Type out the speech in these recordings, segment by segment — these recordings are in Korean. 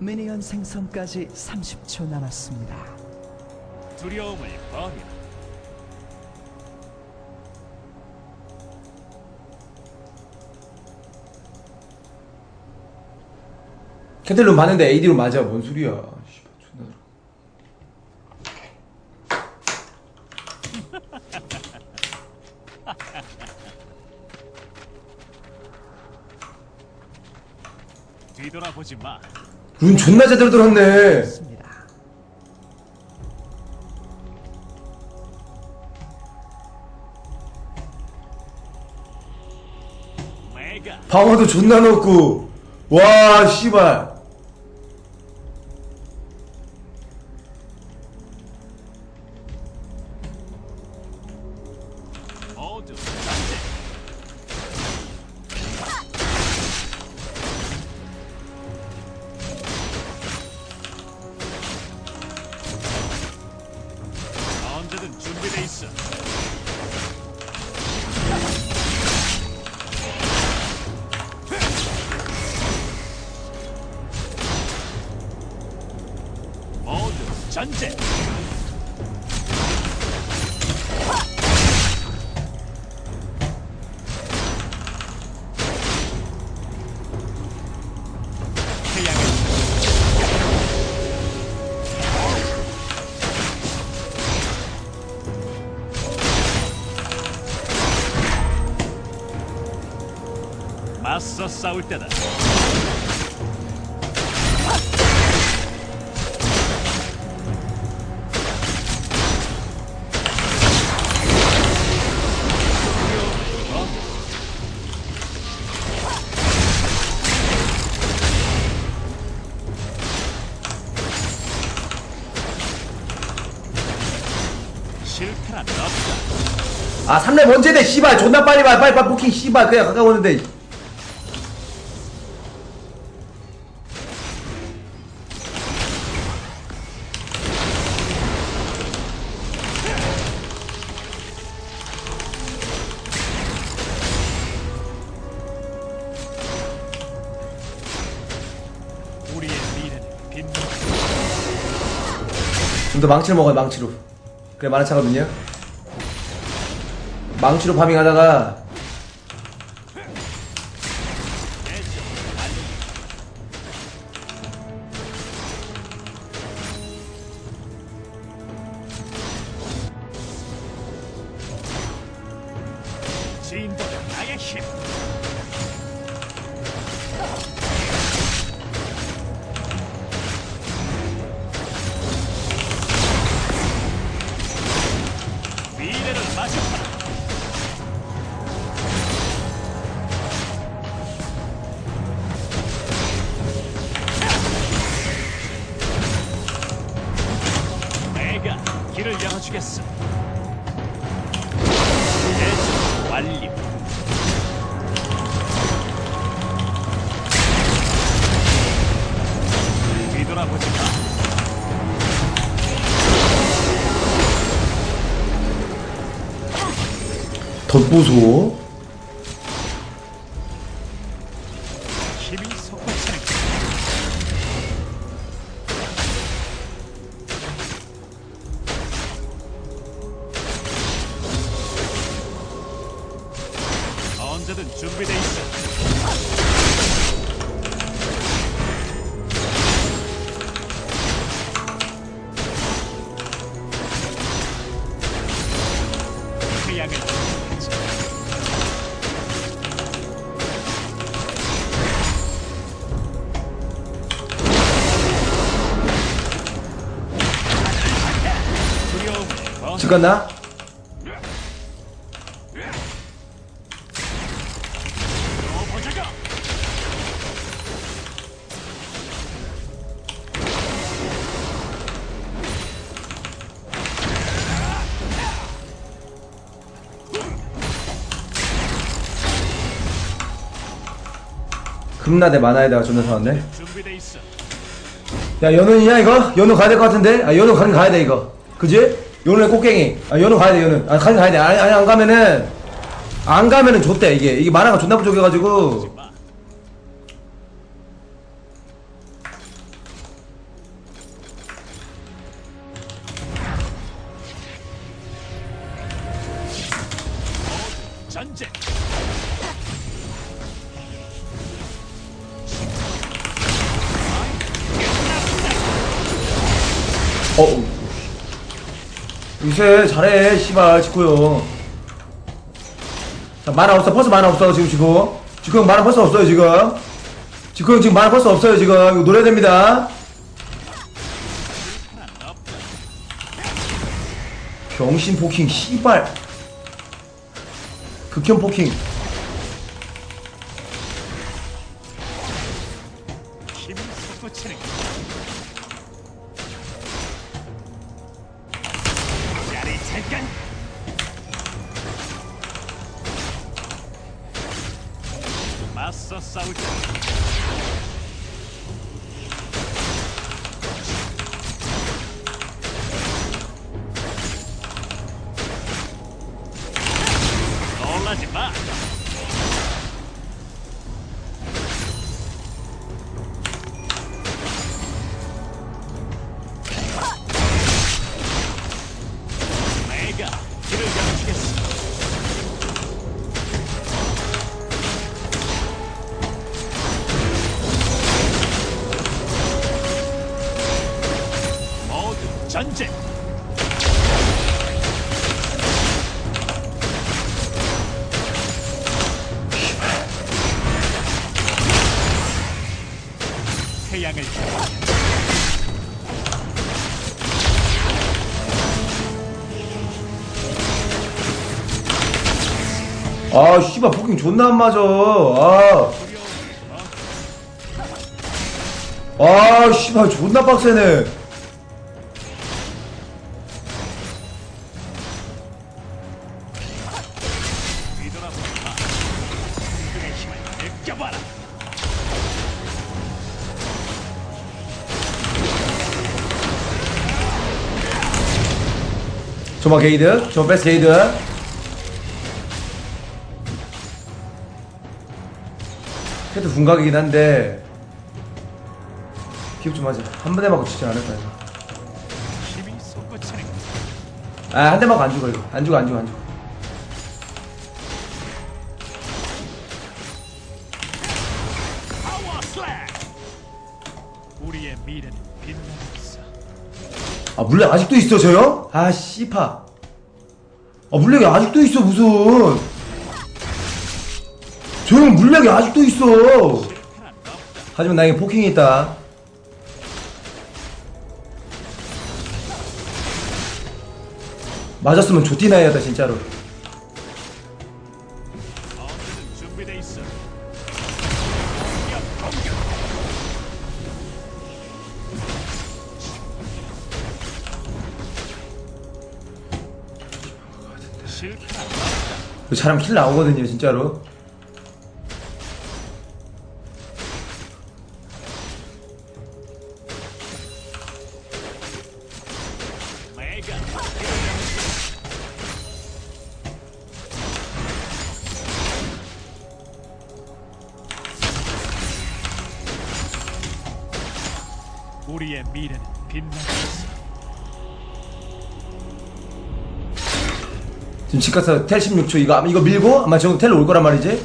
미니언 생성까지 30초 남았습니다. 두려움을 버려. 캐틀론 봤는데 AD로 맞아 뭔 소리야 씨발, 존나 들어. 뒤돌아보지 마. 룬 존나 제대로 들었네. 방어도 존나 넣고. 와 씨발 전제. 맞서 싸울 때다. 아 3렙 언제 돼? 씨발 존나 빨리 봐 빨리 빨리 포킹 씨발. 그냥 가까우는데. 우리의 미래는 빈 좀더 망치로 먹어요 망치로. 그래 많은 차거든요 망치로 파밍하다가 주겠어. 뒤돌아보지 마. 덧보소 준비돼 있어. 죽었나? 금나대 만화에다가 존나 사왔네. 야 연훈이냐 이거? 연훈 가야 될 것 같은데? 아 연훈 가긴 가야 돼 이거 그지? 연훈의 꽃갱이 아 연훈 가야 돼 연훈 아 가긴 가야 돼 아니, 아니 안 가면은 안 가면은 좆대 이게 이게 만화가 존나 부족해가지고 어 요새 잘해 씨발 지코형. 자 만화 없어. 벌써 만화 없어 지금 지코 지코 형 만화 벌써 없어요 지금. 지코 형 지금 만화 벌써 없어요 지금. 이거 노려야 됩니다. 병신 포킹 씨발. 극혐 포킹 맞서 싸우자 향해 아 씨발 포킹 존나 안 맞아 아 아, 씨발, 존나 빡세네. 조마 게이드, 조마 베스트 게이드. 헤드 분각이긴 한데, 기억 좀 하자. 한 번에 맞고 치지 않을까, 이거. 힘이 솟구치는 아, 한 대 맞고 안 죽어, 이거. 안 죽어, 안 죽어, 안 죽어. 아, 물렉 아직도 있어, 저 형? 아, 씨파. 아, 물렉이 아직도 있어, 무슨. 저형 물렉이 아직도 있어. 하지만 나에게 포킹이 있다. 맞았으면 해야겠다, 진짜로. 사람 킬 나오거든요, 진짜로. 우리의 미래는 빛나 지금 집 가서 텔 16초 이거 아마 이거 밀고 아마 저 텔로 올 거란 말이지.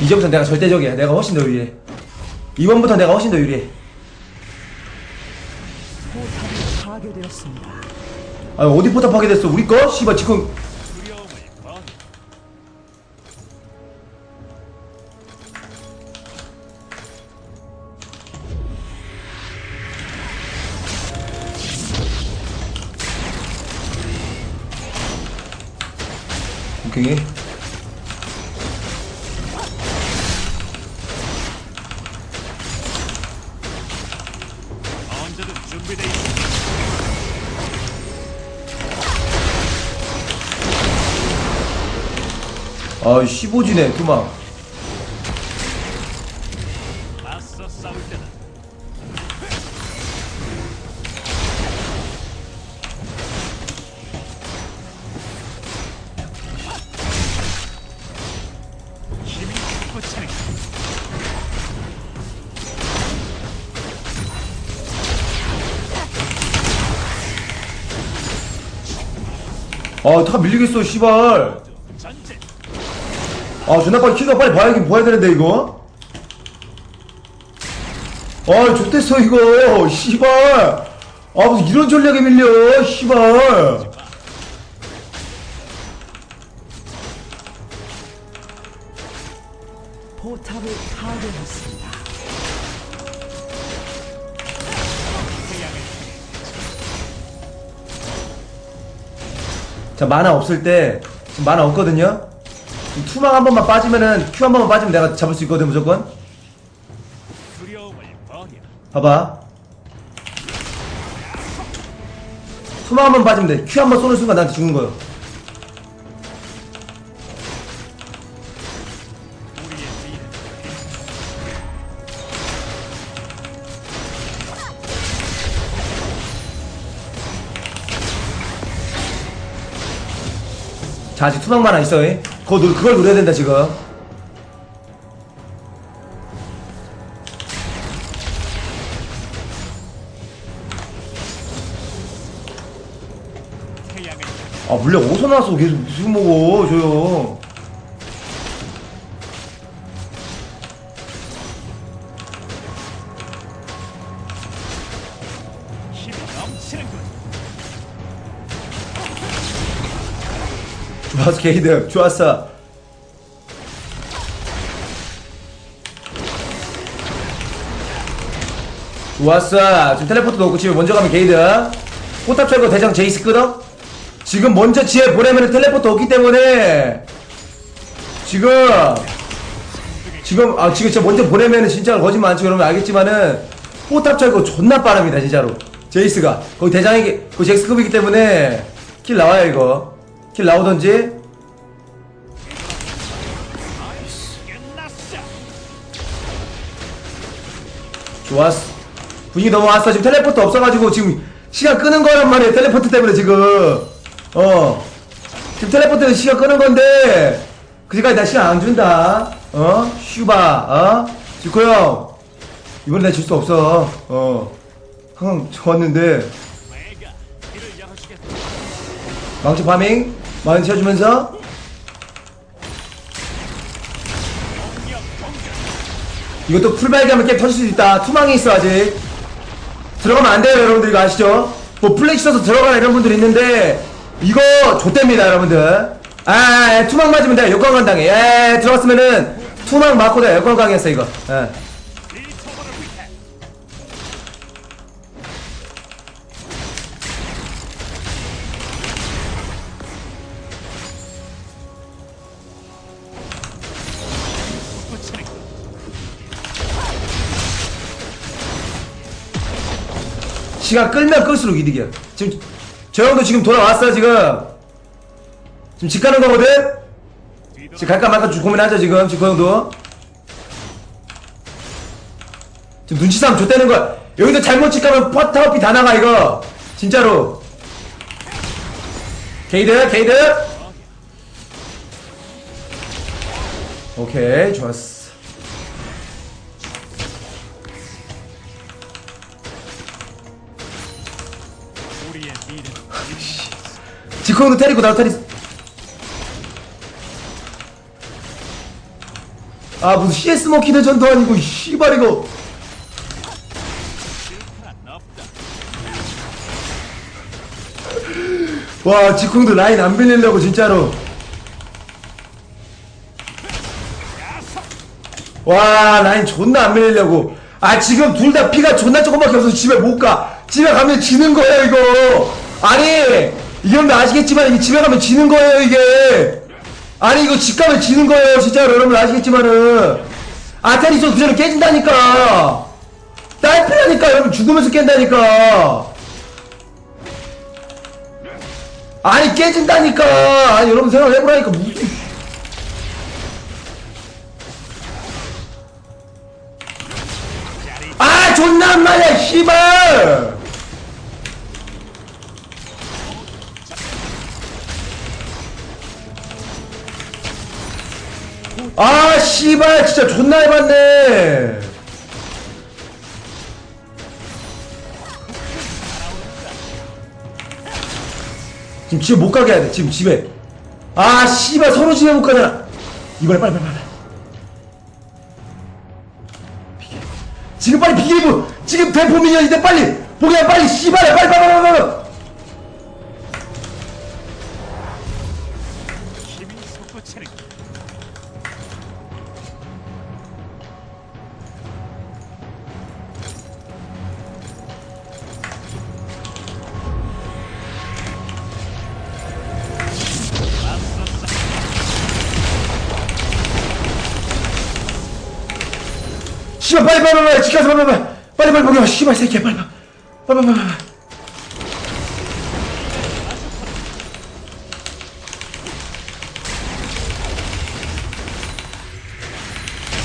이제부터 내가 절대적이야. 내가 훨씬 더 유리해. 이번부터 내가 훨씬 더 유리해. 아 어디 포탑 파괴됐어? 우리 거? 씨발 지금 오케이. 언제든 준비돼 있어 아 15지네 두막. 아, 다 밀리겠어, 씨발. 아, 존나 빨리 키가 빨리 봐야, 봐야 되는데, 이거. 아, 좋댔어, 이거. 씨발. 아, 무슨 이런 전략에 밀려, 씨발. 자 만화 없을 때 지금 만화 없거든요. 투망 한 번만 빠지면은 큐 한 번만 빠지면 내가 잡을 수 있거든 무조건. 봐봐. 투망 한 번 빠지면 돼큐 한 번 쏘는 순간 나한테 죽는 거요 자 아직 투망 만화 있어 이. 그거 노, 그걸 노려야 된다 지금. 아 물량 어디서 나왔어? 계속 무슨 먹어 저요 좋았어 게이드 좋았어. 좋았어 지금 텔레포트 넣고 집에 먼저 가면 게이드. 포탑 철거 대장 제이스 끄덕 지금 먼저 지에 보내면 텔레포트 없기 때문에 지금 지금 아 지금 진짜 먼저 보내면은 진짜 거짓말 안 치고 여러분 알겠지만은 포탑 철거 존나 빠릅니다 진짜로. 제이스가. 거기 대장이기 그 제이스급이기 때문에 킬 나와요 이거 킬 나오던지. 좋았어. 분위기 넘어왔어. 지금 텔레포트 없어가지고 지금 시간 끄는 거란 말이에요. 텔레포트 때문에 지금. 어. 지금 텔레포트는 시간 끄는 건데 그지까지 나 시간 안 준다. 어? 슈바. 어? 지코 형. 이번에 내가 질 수 없어. 어. 항상 좋았는데. 망치 파밍 많이 공격. 이것도 풀발기하면 게임 터질 수 있다. 투망이 있어 아직. 들어가면 안 돼요 여러분들 이거 아시죠? 뭐 플래시 써서 들어가는 이런 분들 있는데 이거 좆됩니다 여러분들. 아, 아, 아, 투망 맞으면 돼. 역광강 당해. 예, 들어갔으면은 투망 맞고 돼. 역광강 했어 이거. 예. 시간 끌면 끌수록 이득이야. 지금 저 형도 지금 돌아왔어 지금. 지금 집 가는 거거든. 지금 갈까 말까 좀 고민하자 지금 지금 그 형도. 지금 눈치 싸움 줬다는 거야. 여기서 잘못 집 가면 퍼타워피 다 나가 이거. 진짜로. 게이드 게이드. 오케이 좋았어. 지코 형도 때리고 나도 때리. 아 무슨 CS 먹히는 전도 아니고 이 씨발 이거. 와 지코 형도 라인 안 빌리려고 진짜로. 와 라인 존나 안 밀리려고 아 지금 둘 다 피가 존나 조금밖에 없어서 집에 못가 집에 가면 지는 거예요 이거 아니 이건 아시겠지만 이게 집에 가면 지는 거예요 이게. 아니 이거 집 가면 지는 거예요 진짜로. 여러분 아시겠지만은. 아테리스 그 전에 깨진다니까. 딸피라니까 여러분. 죽으면서 깬다니까. 아니 깨진다니까. 아니 여러분 생각해보라니까. 무슨. 아 존나 안 말이야 씨발 아 씨발 진짜 존나 해봤네. 지금 집에 못 가게 해야 돼 지금 집에. 아 씨발 서로 집에 못 가잖아. 이번에 빨리 빨리 빨리. 지금 빨리 비게이브 지금 대포 미니언인데 빨리. 보기야 빨리. 씨발해 빨리 빨리 빨리 빨리 힘이 빨리 보기야 씨발 새끼야 빨리 빨리 빨리 빨리 빨리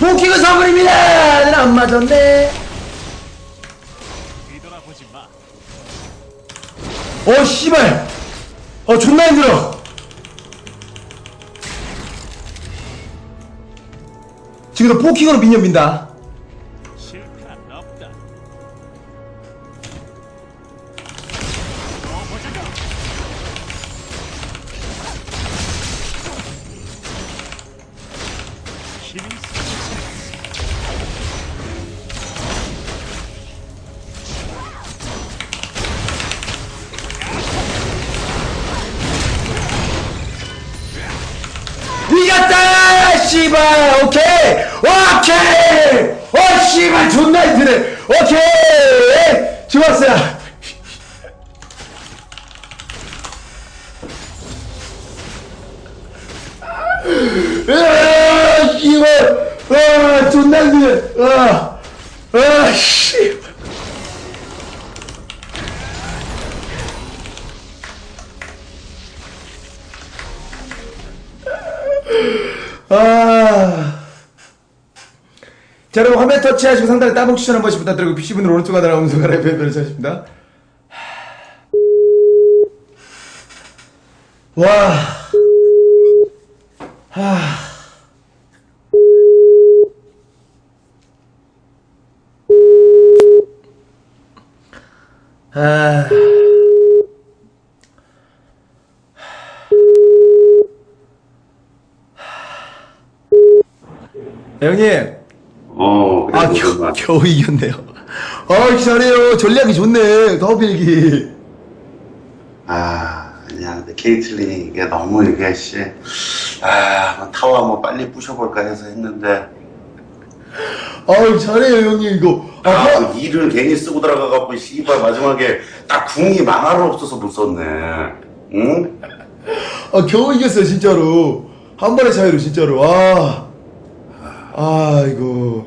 복귀가 사버립니다. 안 맞았네. 뒤돌아보지 마. 어 씨발. 어 존나 힘들어. 지금 너 포킹으로 미니언 민다 씨발 오케이? 오케이! 어 씨발 존나 힘드네. 오케이! 좋았어 으아 씨발 아 존나 힘드네. 아아 씨. 아. 자, 여러분 화면 터치하시고 상단에 따봉 추천 한 번씩 부탁드리고 PC분들 오른쪽 하단 오른쪽 하단 왼편을 찾으십니다. 와. 하. 아. 형님. 어, 그래, 아, 도 겨우, 겨우 이겼네요. 아, 잘해요. 전략이 좋네. 더빌기. 아, 아니야. 근데 케이틀린이 이게 너무 이게, 씨. 아, 한번 타워 한번 빨리 부셔볼까 해서 했는데. 아유, 잘해요, 형님, 이거. 아, 아, 하- 그 일을 괜히 쓰고 들어가갖고, 씨발, 마지막에 딱 궁이 만화로 없어서 못 썼네. 응? 아, 겨우 이겼어요, 진짜로. 한 번의 차이로, 진짜로. 아. 아, 이거.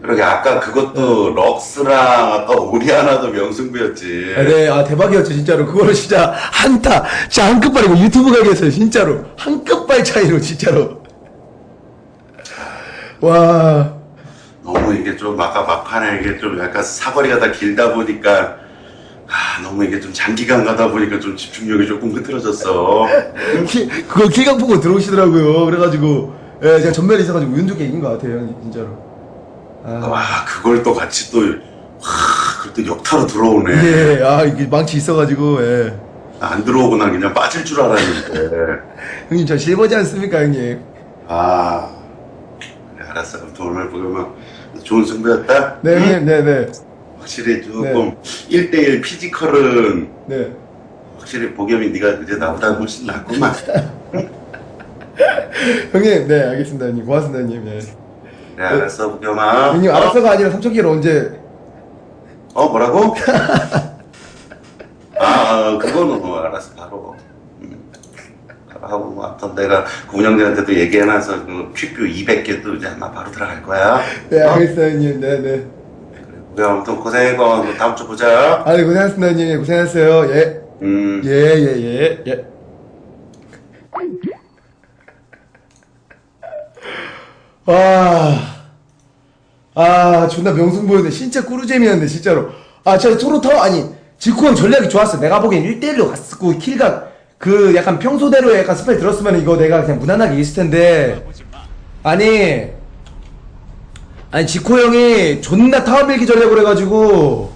그러게, 아까 그것도 럭스랑 아까 오리아나도 명승부였지. 아, 네, 아, 대박이었죠, 진짜로. 그거는 진짜 한타, 진짜 한 끝발이고 유튜브 가겠어요, 진짜로. 한 끝발 차이로, 진짜로. 와. 너무 이게 좀 아까 막판에 이게 좀 약간 사거리가 다 길다 보니까 아, 너무 이게 좀 장기간 가다 보니까 좀 집중력이 조금 흐트러졌어. 키, 그거 키각 보고 들어오시더라고요. 그래가지고, 예, 제가 전멸이 있어가지고 운 좋게 이긴 것 같아요, 형님, 진짜로. 아. 와, 그걸 또 같이 또, 와, 그걸 또 역타로 들어오네. 예, 아, 이게 망치 있어가지고, 예. 안 들어오고 난 그냥 빠질 줄 알았는데. 형님, 저 실버지 않습니까, 형님? 아, 그래, 알았어. 아무튼 오늘 보면 좋은 승부였다? 네, 형님, 네, 네. 확실히 조금 1대1 피지컬은 네. 확실히 보겸이 네가 이제 나보다 훨씬 낫구만. 형님, 네, 알겠습니다, 형님. 고맙습니다, 형님. 예. 그래, 알았어, 보겸아. 형님, 어? 알았어가 아니라 삼천기를 언제. 어 뭐라고? 아, 아 그거는 뭐 알았어 바로 음. 하고 뭐 내가 그 운영자한테도 얘기해놔서 그 퀵뷰 200개도 이제 아마 바로 들어갈 거야 네, 어? 알겠습니다, 형님. 네, 네. 그래 아무튼 고생했고 뭐 다음 주 보자 아, 네, 고생하셨습니다, 형님. 고생하셨어요. 예. 음 예, 예, 예, 예. 와. 아, 존나 명승부였네. 진짜 꿀잼이었네, 진짜로. 아, 저 토로타워, 아니, 지코 형 전략이 좋았어. 내가 보기엔 1대1로 갔었고, 킬각, 그, 약간 평소대로의 약간 스펠 들었으면 이거 내가 그냥 무난하게 이겼을 텐데. 아니, 아니, 지코 형이 존나 타워 밀기 전략을 해가지고,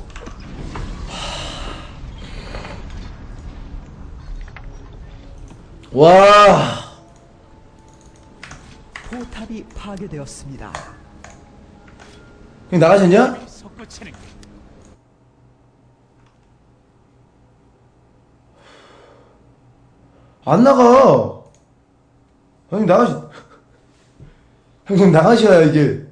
와. 파괴되었습니다. 형 나가셨냐? 안 나가. 형님 나가시. 형님 나가셔야 이게.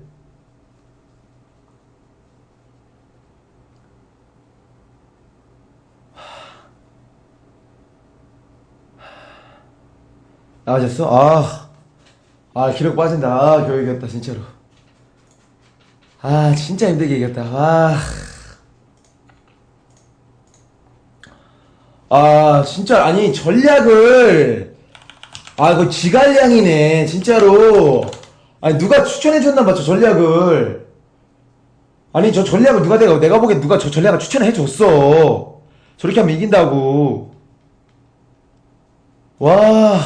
나가셨어? 아, 아 기록 빠진다. 아 겨우 이겼다 진짜로. 아 진짜 힘들게 이겼다. 아. 아 진짜 아니 전략을 아 이거 지갈량이네 진짜로 아니 누가 추천해줬나 봐 저 전략을 아니 저 전략을 누가 내가 내가 보기엔 누가 저 전략을 추천해줬어 저렇게 하면 이긴다고 와